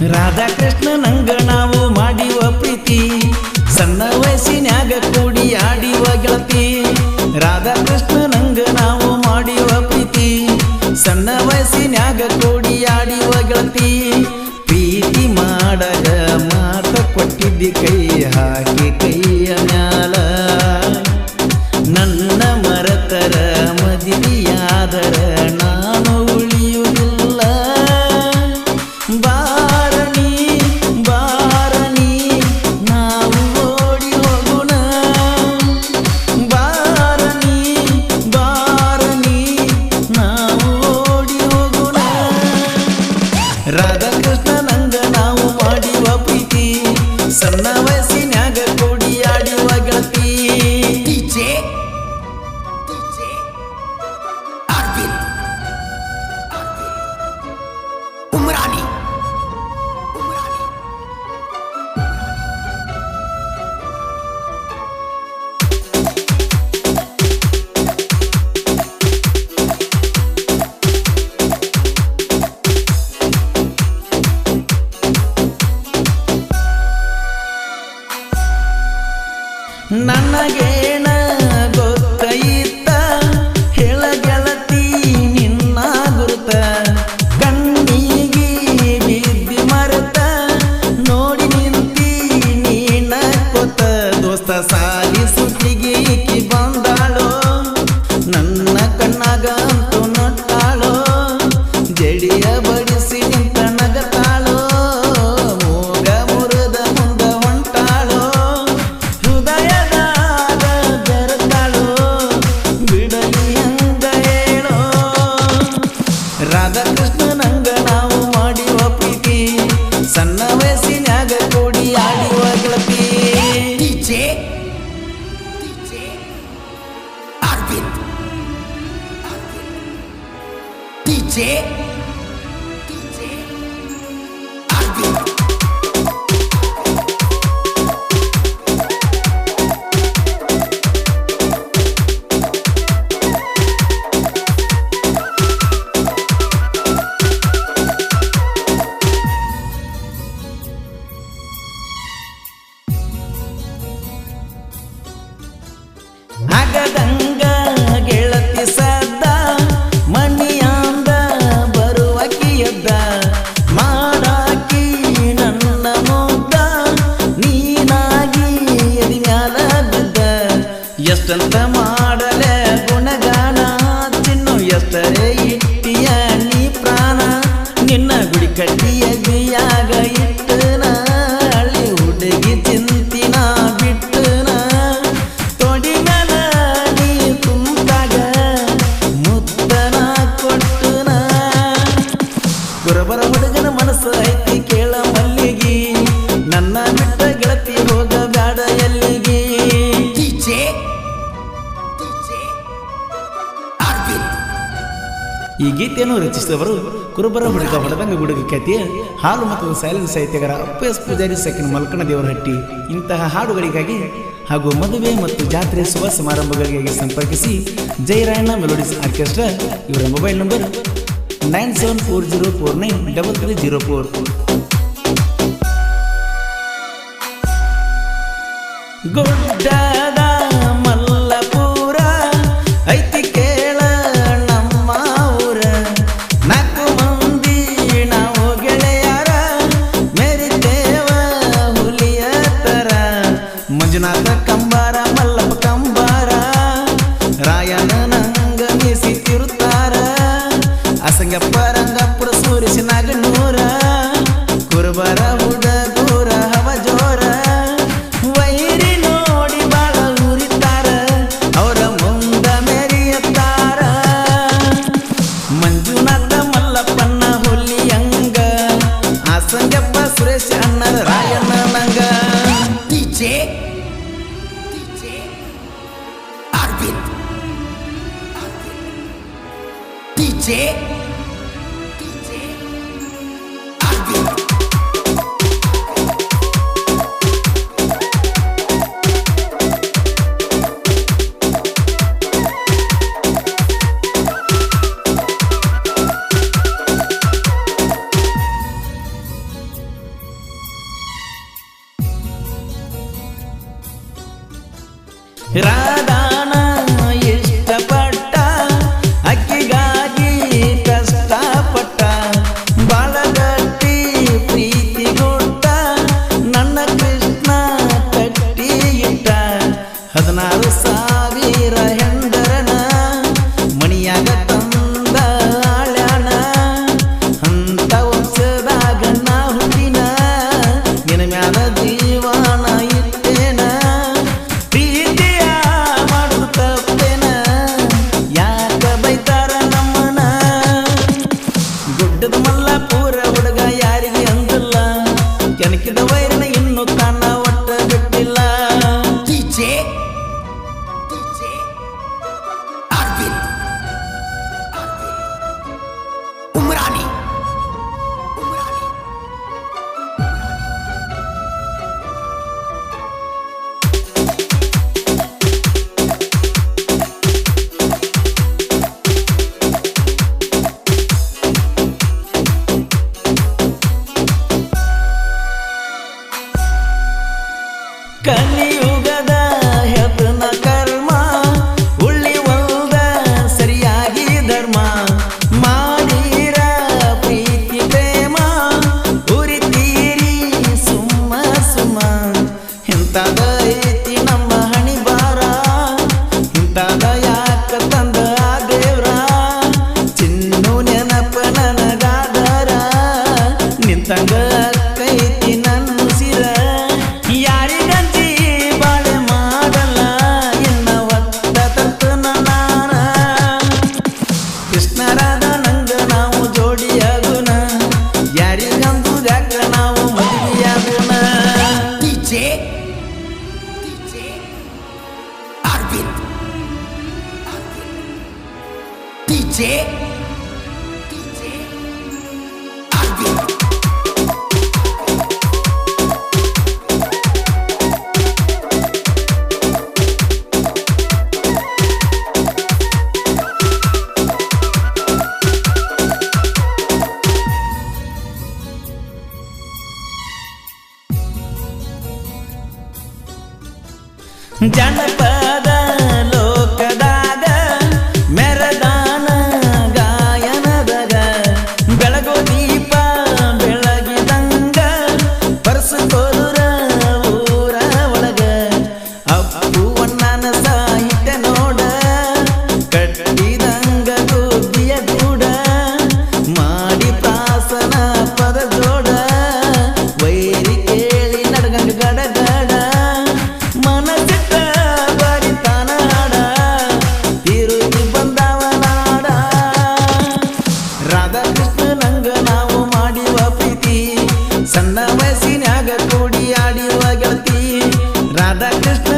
ರಾಧಾ ಕೃಷ್ಣ ನಂಗ ನಾವು ಮಾಡಿವ ಪ್ರೀತಿ, ಸಣ್ಣ ವಯಸ್ಸಿನಾಗ ಕೂಡಿ ಆಡಿವ ಗೆಳತಿ. ರಾಧಾಕೃಷ್ಣ ನಂಗ ನಾವು ಮಾಡಿವ ಪ್ರೀತಿ, ಸಣ್ಣ ವಯಸ್ಸಿನಾಗ ಕೂಡಿ ಆಡಿವ ಗೆಳತಿ. ಪ್ರೀತಿ ಮಾಡಗ ಮಾತ ಕೊಟ್ಟಿದ್ದಿ ಕೈ ಹಾಕಿ ಕೈ again. DJ stand ಈ ಗೀತೆಯನ್ನು ರಚಿಸಿದವರು ಕುರುಬರ ಹುಡುಗ ಹೊಡೆದಂಗ ಹುಡುಗ ಕತೆಯ ಹಾಲು ಮತ್ತು ಸೈಲೆಂಟ್ ಸಾಹಿತ್ಯಗಾರ ಅಪ್ಪಯಸ್ ಪೂಜಾರಿ ಸಕಿನ ಮಲ್ಕಣ ದೇವರಹಟ್ಟಿ ಇಂತಹ ಹಾಡುಗಳಿಗಾಗಿ ಹಾಗೂ ಮದುವೆ ಮತ್ತು ಜಾತ್ರೆ ಶುಭ ಸಮಾರಂಭಗಳಿಗಾಗಿ ಸಂಪರ್ಕಿಸಿ ಜಯರಾಯಣ್ಣ ಮೆಲೋಡಿಸ್ ಆರ್ಕೆಸ್ಟ್ರಾ ಇವರ mobile number nine seven four zero four nine double three zero four. Good Pump it. Pump it. DJ sí that is